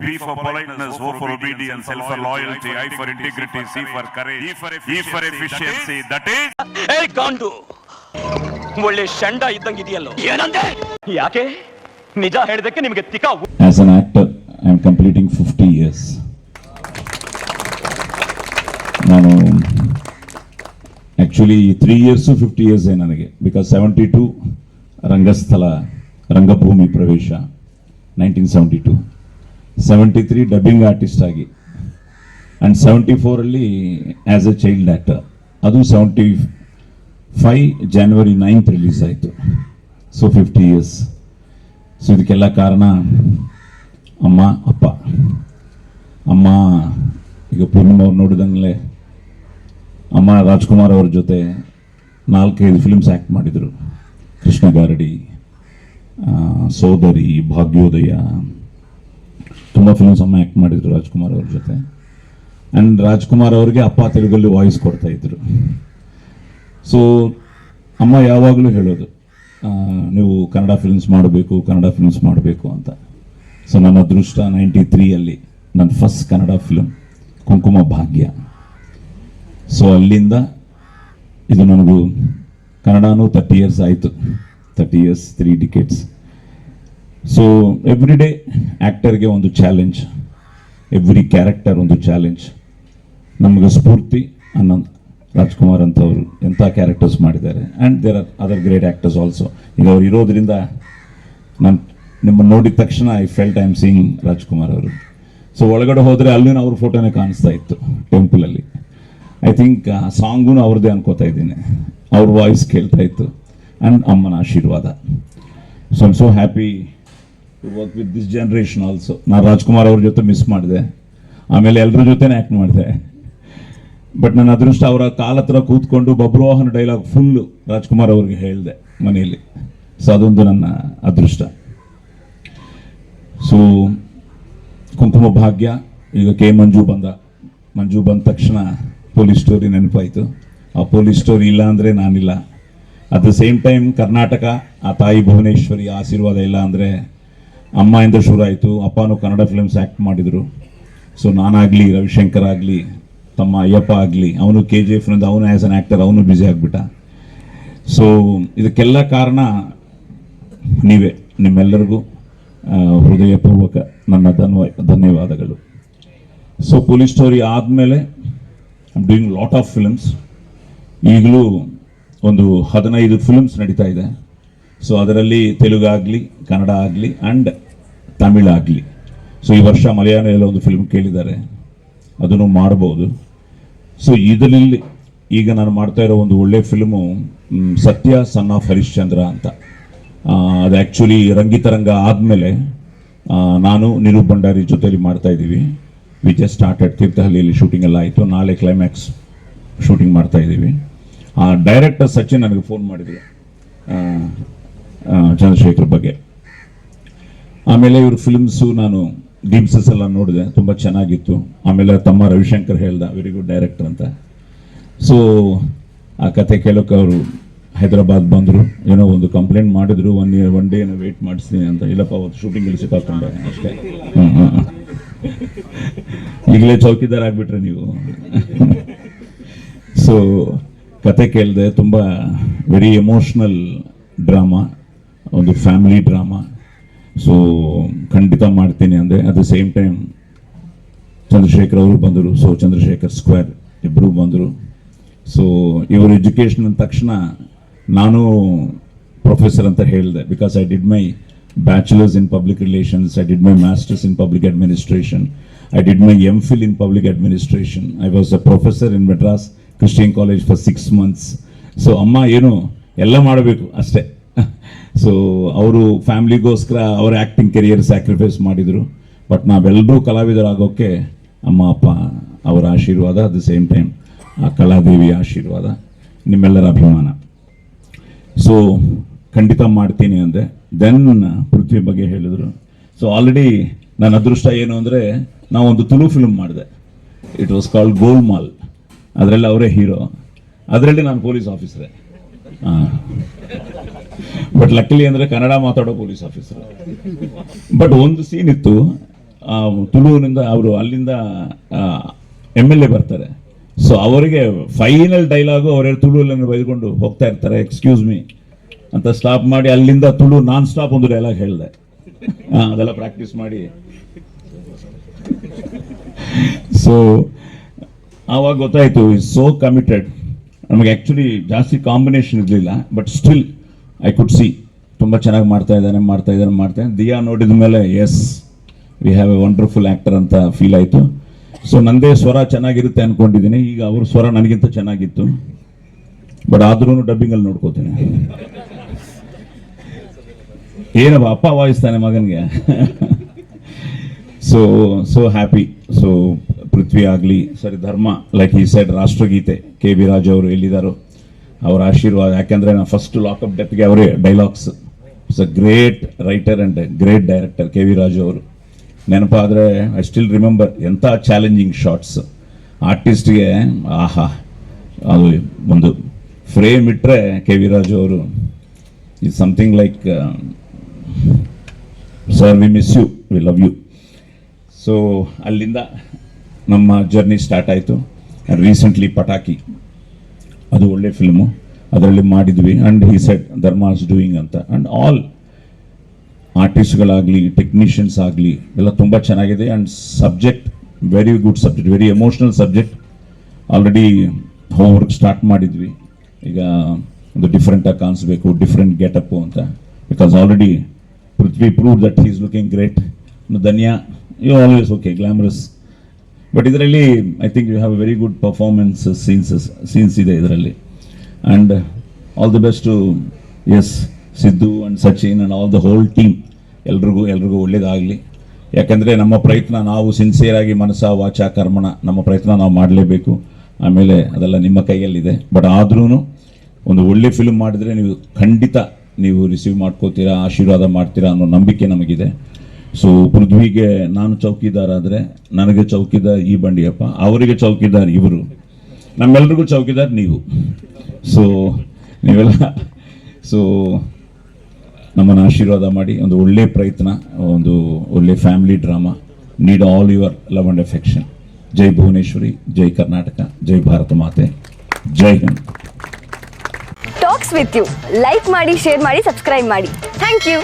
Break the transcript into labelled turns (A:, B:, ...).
A: P for politeness, O for obedience, L for loyalty, I for integrity, C for courage, E for efficiency, that is
B: ಏ ಗಾಂಡು ಒಳ್ಳೆ ಶಂಡ ಇದ್ದಂಗೆ ಇದೆಯಲ್ಲೋ ಏನಂದೆ ಯಾಕೆ ನಿಜ ಹೇಳಿದಕ್ಕೆ ನಿಮಗೆ ತಿಕ
C: As an actor, I am completing 50 years. ನಾನು ಆ್ಯಕ್ಚುಲಿ ತ್ರೀ ಇಯರ್ಸು ಫಿಫ್ಟಿ ಇಯರ್ಸೇ ನನಗೆ ಬಿಕಾಸ್ ಸೆವೆಂಟಿ ಟು ರಂಗಸ್ಥಳ ರಂಗಭೂಮಿ ಪ್ರವೇಶ nineteen seventy two seventy three dubbing artist ಆಗಿ. ಆ್ಯಂಡ್ ಸೆವೆಂಟಿ ಫೋರಲ್ಲಿ ಆ್ಯಸ್ ಎ ಚೈಲ್ಡ್ ಆ್ಯಕ್ಟರ್ ಅದು seventy five January ninth release ಆಯಿತು. ಸೊ ಫಿಫ್ಟಿ ಇಯರ್ಸ್ ಸೊ ಇದಕ್ಕೆಲ್ಲ ಕಾರಣ ಅಮ್ಮ, ಅಪ್ಪ. ಅಮ್ಮ, ಈಗ ಪೂರ್ಣಿಮಾ ಅವ್ರು ನೋಡಿದಂಗಲೇ ಅಮ್ಮ ರಾಜ್ಕುಮಾರ್ ಅವ್ರ ಜೊತೆ ನಾಲ್ಕೈದು ಫಿಲ್ಮ್ಸ್ ಆ್ಯಕ್ಟ್ ಮಾಡಿದರು. ಕೃಷ್ಣ ಗಾರಡಿ ಸೋದರಿ, ಭಾಗ್ಯೋದಯ ತುಂಬ ಫಿಲ್ಮ್ಸ್ ಅಮ್ಮ ಆ್ಯಕ್ಟ್ ಮಾಡಿದ್ರು ರಾಜ್ಕುಮಾರ್ ಅವ್ರ ಜೊತೆ. ಆ್ಯಂಡ್ ರಾಜ್ಕುಮಾರ್ ಅವ್ರಿಗೆ ಅಪ್ಪ ತೆಲುಗಲ್ಲಿ ವಾಯ್ಸ್ ಕೊಡ್ತಾ ಇದ್ರು. ಸೊ ಅಮ್ಮ ಯಾವಾಗಲೂ ಹೇಳೋದು ನೀವು ಕನ್ನಡ ಫಿಲ್ಮ್ಸ್ ಮಾಡಬೇಕು, ಕನ್ನಡ ಫಿಲ್ಮ್ಸ್ ಮಾಡಬೇಕು ಅಂತ. ಸೊ ನನ್ನ ಅದೃಷ್ಟ ನೈಂಟಿ ತ್ರೀಯಲ್ಲಿ ನನ್ನ ಫಸ್ಟ್ ಕನ್ನಡ ಫಿಲ್ಮ್ ಕುಂಕುಮ ಭಾಗ್ಯ. ಸೊ ಅಲ್ಲಿಂದ ಇದು ನನಗೂ ಕನ್ನಡನೂ ತರ್ಟಿ ಇಯರ್ಸ್ ಆಯಿತು. Thirty years three tickets so every day ಆ್ಯಕ್ಟರ್ಗೆ ಒಂದು ಚಾಲೆಂಜ್ ಎವ್ರಿ ಕ್ಯಾರೆಕ್ಟರ್ ಒಂದು ಚಾಲೆಂಜ್ ನಮಗೆ ಸ್ಫೂರ್ತಿ ಅನ್ನೋ ರಾಜ್ಕುಮಾರ್ ಅಂತವರು ಎಂಥ ಕ್ಯಾರೆಕ್ಟರ್ಸ್ ಮಾಡಿದ್ದಾರೆ. And there are other great actors also ಈಗ ಅವ್ರು ಇರೋದ್ರಿಂದ ನಾನು ನಿಮ್ಮನ್ನು ನೋಡಿದ ತಕ್ಷಣ I felt I am seeing Rajkumar ಅವರು. ಸೊ ಒಳಗಡೆ ಹೋದರೆ ಅಲ್ಲಿನ ಅವ್ರ ಫೋಟೋನೇ ಕಾಣಿಸ್ತಾ ಇತ್ತು ಟೆಂಪಲಲ್ಲಿ ಐ ಥಿಂಕ್ ಆ ಸಾಂಗೂ ಅವ್ರದ್ದೇ ಅನ್ಕೋತಾ ಇದ್ದೀನಿ. ಅವ್ರ ವಾಯ್ಸ್ ಕೇಳ್ತಾ ಇತ್ತು. ಆ್ಯಂಡ್ ಅಮ್ಮನ ಆಶೀರ್ವಾದ. So I'm so happy to work with this generation also ನಾನು ರಾಜ್ಕುಮಾರ್ ಅವ್ರ ಜೊತೆ ಮಿಸ್ ಮಾಡಿದೆ. ಆಮೇಲೆ ಎಲ್ಲರ ಜೊತೆನೇ ಆ್ಯಕ್ಟ್ ಮಾಡಿದೆ. ಬಟ್ ನನ್ನ ಅದೃಷ್ಟ ಅವರ ಕಾಲ ಹತ್ರ ಕೂತ್ಕೊಂಡು ಬಬ್ರೋಹನ್ ಡೈಲಾಗ್ ಫುಲ್ಲು ರಾಜ್ಕುಮಾರ್ ಅವ್ರಿಗೆ ಹೇಳಿದೆ ಮನೆಯಲ್ಲಿ. ಸೊ ಅದೊಂದು ನನ್ನ ಅದೃಷ್ಟ. ಸೊ ಕುಂಕುಮ ಭಾಗ್ಯ, ಈಗ ಕೆ ಮಂಜು ಬಂದ. ಮಂಜು ಬಂದ ತಕ್ಷಣ ಪೊಲೀಸ್ ಸ್ಟೋರಿ ನೆನಪಾಯಿತು. ಆ ಪೊಲೀಸ್ ಸ್ಟೋರಿ ಇಲ್ಲ ಅಂದರೆ ನಾನಿಲ್ಲ. At the same time Karnataka ಆ ತಾಯಿ ಭುವನೇಶ್ವರಿ ಆಶೀರ್ವಾದ ಇಲ್ಲ ಅಂದರೆ ಅಮ್ಮ ಇಂದ ಶುರು ಆಯಿತು. ಅಪ್ಪನೂ ಕನ್ನಡ ಫಿಲ್ಮ್ಸ್ ಆ್ಯಕ್ಟ್ ಮಾಡಿದರು. ಸೊ ನಾನಾಗಲಿ, ರವಿಶಂಕರ್ ಆಗಲಿ, ತಮ್ಮ ಅಯ್ಯಪ್ಪ ಆಗಲಿ, ಅವನು ಕೆ ಜಿ ಎಫ್ನಿಂದ ಅವನು ಆ್ಯಸ್ ಅನ್ ಆ್ಯಕ್ಟರ್ ಅವನು ಬ್ಯುಸಿ ಆಗಿಬಿಟ್ಟ. ಸೊ ಇದಕ್ಕೆಲ್ಲ ಕಾರಣ ನೀವೇ, ನಿಮ್ಮೆಲ್ಲರಿಗೂ ಹೃದಯಪೂರ್ವಕ ನನ್ನ ಧನ್ವ, ಧನ್ಯವಾದಗಳು. ಸೊ ಪೊಲೀಸ್ ಸ್ಟೋರಿ ಆದಮೇಲೆ I'm doing lot of films ಈಗಲೂ ಒಂದು ಹದಿನೈದು ಫಿಲ್ಮ್ಸ್ ನಡೀತಾ ಇದೆ. ಸೊ ಅದರಲ್ಲಿ ತೆಲುಗು ಆಗಲಿ, ಕನ್ನಡ ಆಗಲಿ ಆ್ಯಂಡ್ ತಮಿಳ್ ಆಗಲಿ. ಸೊ ಈ ವರ್ಷ ಮಲಯಾಳದಲ್ಲಿ ಒಂದು ಫಿಲ್ಮ್ ಕೇಳಿದ್ದಾರೆ. ಅದನ್ನು ಮಾಡ್ಬೋದು. ಸೊ ಇದರಲ್ಲಿ ಈಗ ನಾನು ಮಾಡ್ತಾ ಇರೋ ಒಂದು ಒಳ್ಳೆ ಫಿಲ್ಮು ಸತ್ಯ ಸನ್ ಆಫ್ ಹರಿಶ್ಚಂದ್ರ ಅಂತ. ಅದು ಆ್ಯಕ್ಚುಲಿ ರಂಗಿತರಂಗ ಆದಮೇಲೆ ನಾನು ನಿರೂಪ್ ಭಂಡಾರಿ ಜೊತೆಲಿ ಮಾಡ್ತಾ ಇದ್ದೀವಿ. ವಿ ಜಸ್ಟ್ ಸ್ಟಾರ್ಟೆಡ್ ತೀರ್ಥಹಳ್ಳಿಯಲ್ಲಿ ಶೂಟಿಂಗ್ ಎಲ್ಲ ಆಯಿತು. ನಾಳೆ ಕ್ಲೈಮ್ಯಾಕ್ಸ್ ಶೂಟಿಂಗ್ ಮಾಡ್ತಾ ಇದ್ದೀವಿ. ಆ ಡೈರೆಕ್ಟರ್ ಸಚಿನ್ ನನಗೆ ಫೋನ್ ಮಾಡಿದ್ರು. ಚಂದ್ರಶೇಖರ್ ಬಗ್ಗೆ. ಆಮೇಲೆ ಇವ್ರ ಫಿಲ್ಮ್ಸು ನಾನು ಡೀಮ್ಸಸ್ ಎಲ್ಲ ನೋಡಿದೆ, ತುಂಬ ಚೆನ್ನಾಗಿತ್ತು. ಆಮೇಲೆ ತಮ್ಮ ರವಿಶಂಕರ್ ಹೇಳ್ದ ವೆರಿ ಗುಡ್ ಡೈರೆಕ್ಟರ್ ಅಂತ. ಸೊ ಆ ಕತೆ ಕೇಳೋಕೆ ಅವರು ಹೈದರಾಬಾದ್ ಬಂದರು. ಏನೋ ಒಂದು ಕಂಪ್ಲೇಂಟ್ ಮಾಡಿದ್ರು one year one day wait ಮಾಡಿಸ್ತೀನಿ ಅಂತ. ಇಲ್ಲಪ್ಪ, ಅವತ್ತು ಶೂಟಿಂಗ್ ಸಿಕ್ಕಾಕೊಂಡೆ ಅಷ್ಟೇ. ಈಗಲೇ ಚೌಕಿದಾರ ಆಗಿಬಿಟ್ರೆ ನೀವು. ಸೊ ಕತೆ ಕೇಳಿದೆ, ತುಂಬ ವೆರಿ ಎಮೋಷ್ನಲ್ ಡ್ರಾಮಾ ಒಂದು ಫ್ಯಾಮಿಲಿ ಡ್ರಾಮಾ ಸೊ ಖಂಡಿತ ಮಾಡ್ತೀನಿ. ಅಂದರೆ at the same time Chandrashekar ಅವರು ಬಂದರು. ಸೊ ಚಂದ್ರಶೇಖರ್ ಸ್ಕ್ವೇರ್ ಇಬ್ಬರು ಬಂದರು. ಸೊ ಇವರು ಎಜುಕೇಷನ್ ಅಂದ ತಕ್ಷಣ ನಾನು ಪ್ರೊಫೆಸರ್ ಅಂತ ಹೇಳಿದೆ. Because I did my bachelors in public relations I did my masters in public administration I did my M Phil in public administration I was a professor in Madras Christian college for six months so ಅಮ್ಮ ಏನು, ಎಲ್ಲ ಮಾಡಬೇಕು ಅಷ್ಟೇ. So ಅವರು ಫ್ಯಾಮ್ಲಿಗೋಸ್ಕರ ಅವ್ರ acting career sacrifice ಮಾಡಿದರು. But ನಾವೆಲ್ಲರೂ ಕಲಾವಿದರಾಗೋಕ್ಕೆ ಅಮ್ಮ, ಅಪ್ಪ ಅವರ ಆಶೀರ್ವಾದ ಅಟ್ ದ ಸೇಮ್ ಟೈಮ್ ಆ ಕಲಾದೇವಿಯ ಆಶೀರ್ವಾದ, ನಿಮ್ಮೆಲ್ಲರ ಅಭಿಮಾನ. ಸೊ ಖಂಡಿತ ಮಾಡ್ತೀನಿ ಅಂದೆ. ದೆನ್ ಪೃಥ್ವಿ ಬಗ್ಗೆ ಹೇಳಿದರು. ಸೊ ಆಲ್ರೆಡಿ ನನ್ನ ಅದೃಷ್ಟ ಏನು ಅಂದರೆ, ನಾವೊಂದು ತುಳು ಫಿಲ್ಮ್ ಮಾಡಿದೆ. ಇಟ್ ವಾಸ್ ಕಾಲ್ಡ್ ಗೋಲ್ಮಾಲ್ ಅದರಲ್ಲಿ ಅವರೇ ಹೀರೋ ಅದರಲ್ಲಿ ನಾನು ಪೊಲೀಸ್ ಆಫೀಸರೇ ಹಾಂ ಬಟ್ ಲಕ್ಕಿಲಿ ಅಂದರೆ ಕನ್ನಡ ಮಾತಾಡೋ ಪೊಲೀಸ್ ಆಫೀಸರ್ ಬಟ್ ಒಂದು ಸೀನ್ ಇತ್ತು ತುಳುವಿನಿಂದ ಅವರು ಅಲ್ಲಿಂದ ಎಂ ಎಲ್ ಎ ಬರ್ತಾರೆ. ಸೊ ಅವರಿಗೆ ಫೈನಲ್ ಡೈಲಾಗು ಅವರೇ ತುಳುವನ್ನು ಬೈಕೊಂಡು ಹೋಗ್ತಾ ಇರ್ತಾರೆ ಎಕ್ಸ್ಕ್ಯೂಸ್ ಮೀ ಅಂತ ಸ್ಟಾಪ್ ಮಾಡಿ ಅಲ್ಲಿಂದ ತುಳು, ನಾನ್ ಸ್ಟಾಪ್ ಒಂದು ಡೈಲಾಗ್ ಹೇಳಿದೆ. ಅದೆಲ್ಲ ಪ್ರಾಕ್ಟೀಸ್ ಮಾಡಿ. ಸೊ ಆವಾಗ ಗೊತ್ತಾಯ್ತು ಇಸ್ ಸೋ ಕಮಿಟೆಡ್ ನಮಗೆ ಆ್ಯಕ್ಚುಲಿ ಜಾಸ್ತಿ ಕಾಂಬಿನೇಷನ್ ಇರಲಿಲ್ಲ but still I could see ತುಂಬ ಚೆನ್ನಾಗಿ ಮಾಡ್ತಾ ಇದ್ದಾನೆ ಮಾಡ್ತಾ ಇದ್ದಾನೆ, ಮಾಡ್ತಾ ದಿಯಾ ನೋಡಿದ ಮೇಲೆ yes we have a wonderful actor ಅಂತ ಫೀಲ್ ಆಯಿತು. ಸೊ ನಂದೇ ಸ್ವರ ಚೆನ್ನಾಗಿರುತ್ತೆ ಅಂದ್ಕೊಂಡಿದ್ದೀನಿ ಈಗ ಅವ್ರ ಸ್ವರ ನನಗಿಂತ ಚೆನ್ನಾಗಿತ್ತು. ಬಟ್ ಆದ್ರೂ ಡಬ್ಬಿಂಗಲ್ಲಿ ನೋಡ್ಕೋತೀನಿ. ಏನಪ್ಪ, ಅಪ್ಪ ವಾಯಿಸ್ತಾನೆ ಮಗನಿಗೆ. So so happy so Prithvi ಆಗಲಿ ಸರಿ ಧರ್ಮ ಲೈಕ್ ಈ ಸೈಡ್ ರಾಷ್ಟ್ರಗೀತೆ, ಕೆ ಬಿ ರಾಜ್ ಅವರು ಎಲ್ಲಿದ್ದಾರೋ. ಅವರ ಆಶೀರ್ವಾದ. ಯಾಕೆಂದ್ರೆ ನಾನು ಫಸ್ಟ್ ಲಾಕ್ ಅಪ್ ಡೆತ್ಗೆ ಅವರೇ dialogues it's a great writer and great director K V Raju ಅವರು. ನೆನಪಾದರೆ ಐ ಸ್ಟಿಲ್ ರಿಮೆಂಬರ್ ಎಂಥ ಚಾಲೆಂಜಿಂಗ್ ಶಾರ್ಟ್ಸ್ ಆರ್ಟಿಸ್ಟ್ಗೆ ಆಹಾ, ಅದು ಒಂದು ಫ್ರೇಮ್ ಇಟ್ಟರೆ ಕೆ ವಿ ರಾಜು ಅವರು is something like sir we miss you we love you so ಅಲ್ಲಿಂದ ನಮ್ಮ ಜರ್ನಿ ಸ್ಟಾರ್ಟ್ ಆಯಿತು. ರೀಸೆಂಟ್ಲಿ ಪಟಾಕಿ ಅದು ಒಳ್ಳೆ ಫಿಲ್ಮು ಅದರಲ್ಲಿ ಮಾಡಿದ್ವಿ. And he set Dharma is doing ಅಂತ. ಆ್ಯಂಡ್ ಆಲ್ ಆರ್ಟಿಸ್ಟ್ಗಳಾಗಲಿ ಟೆಕ್ನಿಷಿಯನ್ಸ್ ಆಗಲಿ, ಎಲ್ಲ ತುಂಬ ಚೆನ್ನಾಗಿದೆ. And subject very good subject very emotional subject already homework start ಮಾಡಿದ್ವಿ. ಈಗ ಒಂದು ಡಿಫ್ರೆಂಟಾಗಿ ಕಾಣಿಸ್ಬೇಕು ಡಿಫ್ರೆಂಟ್ ಗೆಟಪ್ಪು ಅಂತ. Because already Prithvi prove that is looking great Dhanya you always okay glamorous but ಇದರಲ್ಲಿ I think you have very good performance scenes scenes ಇದೆ ಇದರಲ್ಲಿ. And all the best S Siddu and Sachin and all the whole team ಎಲ್ರಿಗೂ ಎಲ್ರಿಗೂ ಒಳ್ಳೇದಾಗಲಿ. ಯಾಕೆಂದರೆ ನಮ್ಮ ಪ್ರಯತ್ನ ನಾವು ಸಿನ್ಸಿಯರ್ ಆಗಿ ಮನಸ್ಸ, ವಾಚ, ಕರ್ಮಣ, ನಮ್ಮ ಪ್ರಯತ್ನ ನಾವು ಮಾಡಲೇಬೇಕು. ಆಮೇಲೆ ಅದೆಲ್ಲ ನಿಮ್ಮ ಕೈಯಲ್ಲಿದೆ. ಬಟ್ ಆದ್ರೂ ಒಂದು ಒಳ್ಳೆ ಫಿಲ್ಮ್ ಮಾಡಿದರೆ ನೀವು ಖಂಡಿತ ನೀವು ರಿಸೀವ್ ಮಾಡ್ಕೋತೀರಾ, ಆಶೀರ್ವಾದ ಮಾಡ್ತೀರಾ ಅನ್ನೋ ನಂಬಿಕೆ ನಮಗಿದೆ. ಸೊ ಪೃಥ್ವಿಗೆ ನಾನು ಚೌಕಿದಾರ ಆದರೆ ನನಗೆ ಚೌಕಿದಾರ್ ಈ ಬಂಡಿಯಪ್ಪ, ಅವರಿಗೆ ಚೌಕಿದಾರ್ ಇವರು. ನಮ್ಮೆಲ್ರಿಗೂ ಚೌಕಿದಾರ್ ನೀವು. ಸೊ ನೀವೆಲ್ಲ ಸೊ ನಮ್ಮನ್ನು ಆಶೀರ್ವಾದ ಮಾಡಿ, ಒಂದು ಒಳ್ಳೆ ಪ್ರಯತ್ನ, ಒಂದು ಒಳ್ಳೆ family drama need all your love and affection Jai Bhuvaneshwari, Jai Karnataka, Jai Bharat Mata. Jai Hind.
D: Talks with you like ಮಾಡಿ ಶೇರ್ ಮಾಡಿ ಸಬ್ಸ್ಕ್ರೈಬ್ ಮಾಡಿ. Thank you